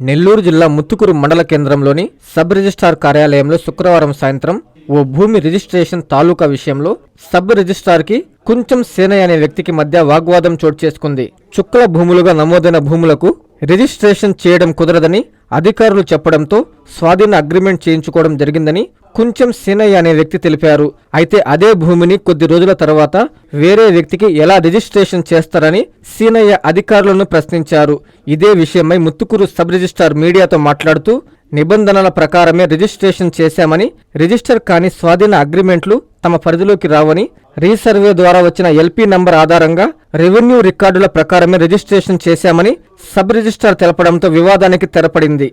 నెల్లూరు జిల్లా ముత్తుకూరు మండల కేంద్రంలోని సబ్ రిజిస్ట్రార్ కార్యాలయంలో శుక్రవారం సాయంత్రం ఓ భూమి రిజిస్ట్రేషన్ తాలూకా విషయంలో సబ్ రిజిస్ట్రార్కి కొంచెం సేనయ్య అనే వ్యక్తికి మధ్య వాగ్వాదం చోటు చేసుకుంది. చుక్కల భూములుగా నమోదైన భూములకు రిజిస్ట్రేషన్ చేయడం కుదరదని అధికారులు చెప్పడంతో స్వాధీన అగ్రిమెంట్ చేయించుకోవడం జరిగిందని కొంచెం సీనయ్య అనే వ్యక్తి తెలిపారు. అయితే అదే భూమిని కొద్ది రోజుల తర్వాత వేరే వ్యక్తికి ఎలా రిజిస్ట్రేషన్ చేస్తారని సీనయ్య అధికారులను ప్రశ్నించారు. ఇదే విషయమై ముత్తుకూరు సబ్ రిజిస్ట్రార్ మీడియాతో మాట్లాడుతూ నిబంధనల ప్రకారమే రిజిస్ట్రేషన్ చేశామని రిజిస్టర్ కాని స్వాధీన అగ్రిమెంట్లు తమ పరిధిలోకి రావని రీసర్వే ద్వారా వచ్చిన ఎల్పీ నంబర్ ఆధారంగా రెవెన్యూ రికార్డుల ప్రకారమే రిజిస్ట్రేషన్ చేశామని సబ్ రిజిస్ట్రార్ తెలపడంతో వివాదానికి తెరపడింది.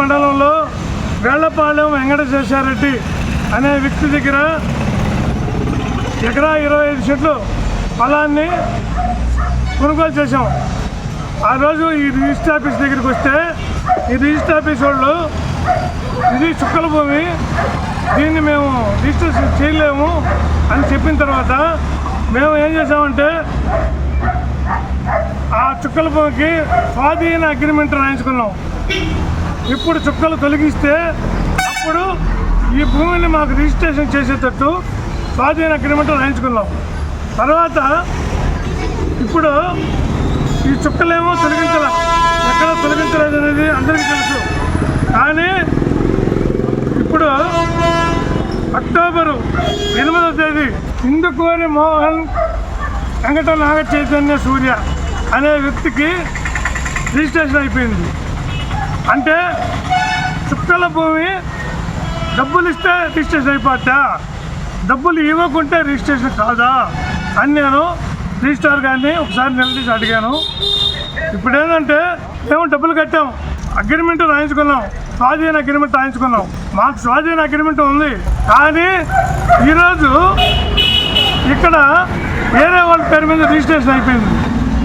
మండలంలో వేళ్ళపాలెం వెంకటశేషారెడ్డి అనే వ్యక్తి దగ్గర ఎకరా ఇరవై ఐదు చెట్లు పొలాన్ని కొనుగోలు చేశాం. ఆ రోజు ఈ రిజిస్టర్ ఆఫీస్ దగ్గరికి వస్తే ఈ రిజిస్టర్ ఆఫీస్ వాళ్ళు ఇది చుక్కల భూమి దీన్ని మేము రిజిస్టర్ చేయలేము అని చెప్పిన తర్వాత మేము ఏం చేసామంటే ఆ చుక్కల భూమికి స్వాధీన అగ్రిమెంట్ రాయించుకున్నాం. ఇప్పుడు చుక్కలు తొలగిస్తే అప్పుడు ఈ భూమిని మాకు రిజిస్ట్రేషన్ చేసేటట్టు స్వాధీన అగ్రిమెంట్ రాయించుకున్నాం. తర్వాత ఇప్పుడు ఈ చుక్కలేమో తొలగించాల ఎక్కడ తొలగించలేదు అనేది అందరికీ తెలుసు. కానీ ఇప్పుడు అక్టోబరు ఎనిమిదవ తేదీ ఇందుకోని మోహన్ వెంకట నాగ చైతన్య సూర్య అనే వ్యక్తికి రిజిస్ట్రేషన్ అయిపోయింది. అంటే చుక్కల భూమి డబ్బులు ఇస్తే రిజిస్ట్రేషన్ అయిపోతా డబ్బులు ఇవ్వకుంటే రిజిస్ట్రేషన్ కాదా? అని నేను రిజిస్టార్ గారిని ఒకసారి నిలదీసి అడిగాను. ఇప్పుడు ఏంటంటే మేము డబ్బులు కట్టాం అగ్రిమెంట్ రాయించుకున్నాం స్వాధీన అగ్రిమెంట్ రాయించుకున్నాం. మాకు స్వాధీన అగ్రిమెంట్ ఉంది. కానీ ఈరోజు ఇక్కడ వేరే వాళ్ళ పేరు మీద రిజిస్ట్రేషన్ అయిపోయింది.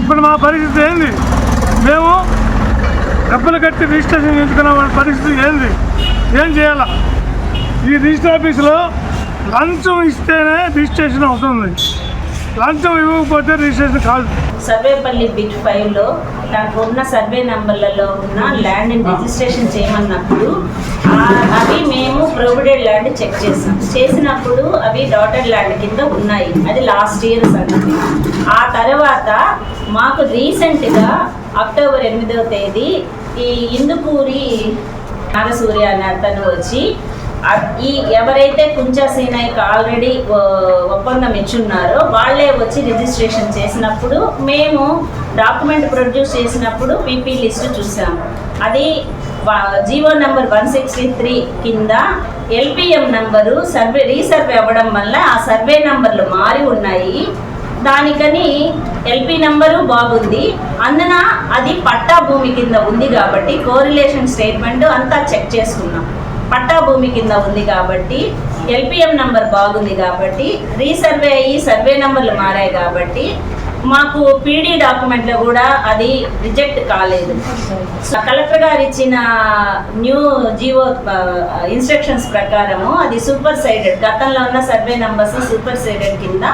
ఇప్పుడు మా పరిస్థితి ఏంది? మేము డబ్బులు కట్టి రిజిస్ట్రేషన్ చేయించుకున్న వాళ్ళ పరిస్థితి ఏంది? ఏం చేయాలా? ఈ రిజిస్టర్ ఆఫీసులో లంచం ఇస్తేనే రిజిస్ట్రేషన్ అవుతుంది. లంచం ఇవ్వకపోతే రిజిస్ట్రేషన్ కాదు. సర్వేపల్లి బిట్ ఫైవ్లో నాకు ఉన్న సర్వే నంబర్లలో ఉన్న ల్యాండ్ని రిజిస్ట్రేషన్ చేయమన్నప్పుడు ఆ- అవి మేము ప్రొవిడెడ్ ల్యాండ్ చెక్ చేసాం. చేసినప్పుడు అవి డాటెడ్ ల్యాండ్ కింద ఉన్నాయి. అది లాస్ట్ ఇయర్ సంగతి. ఆ తర్వాత మాకు రీసెంట్గా అక్టోబర్ ఎనిమిదవ తేదీ ఈ ఇందుకూరి నాగసూర్య అనే అతను వచ్చి ఈ ఎవరైతే కుంచా సీనయ్యకి ఆల్రెడీ ఒప్పందం ఇచ్చున్నారో వాళ్ళే వచ్చి రిజిస్ట్రేషన్ చేసినప్పుడు మేము డాక్యుమెంట్ ప్రొడ్యూస్ చేసినప్పుడు పీపీ లిస్ట్ చూసాము. అది GO number one sixty three కింద ఎల్పిఎం నంబరు సర్వే రీసర్వే అవ్వడం వల్ల ఆ సర్వే నంబర్లు మారి ఉన్నాయి. దానికని ఎల్పి నంబరు బాగుంది. అందున అది పట్టా భూమి కింద ఉంది కాబట్టి కోరిలేషన్ స్టేట్మెంట్ అంతా చెక్ చేసుకున్నాం. పట్టా భూమి కింద ఉంది కాబట్టి ఎల్పిఎం నంబర్ బాగుంది కాబట్టి రీసర్వే అయ్యి సర్వే నంబర్లు మారాయి కాబట్టి మాకు పీడీ డాక్యుమెంట్లో కూడా అది రిజెక్ట్ కాలేదు. కలెక్టర్ గారు ఇచ్చిన న్యూ జియో ఇన్స్ట్రక్షన్స్ ప్రకారము అది సూపర్ సైడెడ్ గతంలో ఉన్న సర్వే నంబర్స్ సూపర్ సైడెడ్ కింద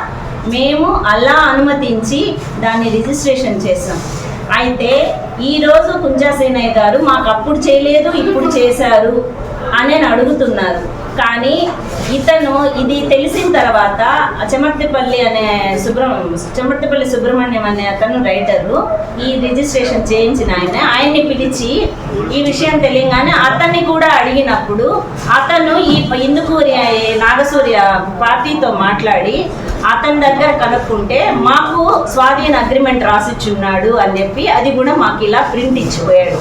మేము అలా అనుమతించి దాన్ని రిజిస్ట్రేషన్ చేసాం అయితే ఈరోజు కుంజాసేనయ్య గారు మాకు అప్పుడు చేయలేదు ఇప్పుడు చేశారు అని అడుగుతున్నారు కానీ ఇతను ఇది తెలిసిన తర్వాత చెమర్తిపల్లి అనే సుబ్రహ్మణ్యం చెమర్తిపల్లి సుబ్రహ్మణ్యం అనే అతను రైటరు ఈ రిజిస్ట్రేషన్ చేయించిన ఆయన ఆయన్ని పిలిచి ఈ విషయం తెలియగానే అతన్ని కూడా అడిగినప్పుడు అతను ఈ ఇందుకూరి నాగసూర్య పార్టీతో మాట్లాడి అతని దగ్గర కనుక్కుంటే మాకు స్వాధీన అగ్రిమెంట్ రాసిచ్చున్నాడు అని చెప్పి అది కూడా మాకు ఇలా ప్రింట్ ఇచ్చిపోయాడు.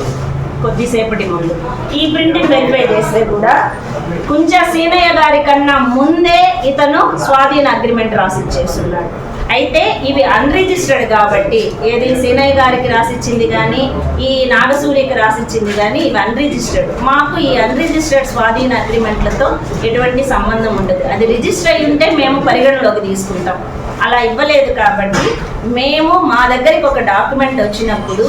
కొద్దిసేపటి ముందు. ఈ ప్రింటింగ్ వెరిఫై చేస్తే కూడా కొంచెం సీనయ్య గారి కన్నా ముందే ఇతను స్వాధీన అగ్రిమెంట్ రాసిచ్చేస్తున్నాడు. అయితే ఇవి అన్రిజిస్టర్డ్ కాబట్టి ఏది సీనయ్య గారికి రాసిచ్చింది కానీ ఈ నాగసూర్యకి రాసిచ్చింది కానీ ఇవి అన్రిజిస్టర్డ్ మాకు ఈ అన్రిజిస్టర్డ్ స్వాధీన అగ్రిమెంట్లతో ఎటువంటి సంబంధం ఉండదు. అది రిజిస్టర్ అయి ఉంటే మేము పరిగణలోకి తీసుకుంటాం. అలా ఇవ్వలేదు కాబట్టి మేము మా దగ్గరికి ఒక డాక్యుమెంట్ వచ్చినప్పుడు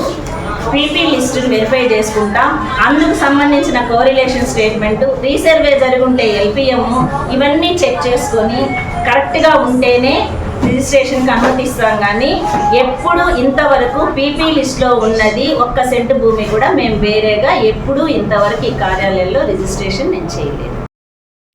పీపీ లిస్టును వెరిఫై చేసుకుంటాం. అందుకు సంబంధించిన కోరిలేషన్ స్టేట్మెంట్ రీసర్వే జరుగుంటే ఎల్పిఎం ఇవన్నీ చెక్ చేసుకొని కరెక్ట్గా ఉంటేనే రిజిస్ట్రేషన్కి అనుమతిస్తాం కానీ ఎప్పుడు ఇంతవరకు పీపీ లిస్ట్లో ఉన్నది ఒక్క సెంటు భూమి కూడా మేము వేరేగా ఎప్పుడూ ఇంతవరకు ఈ కార్యాలయంలో రిజిస్ట్రేషన్ నేను చేయలేదు.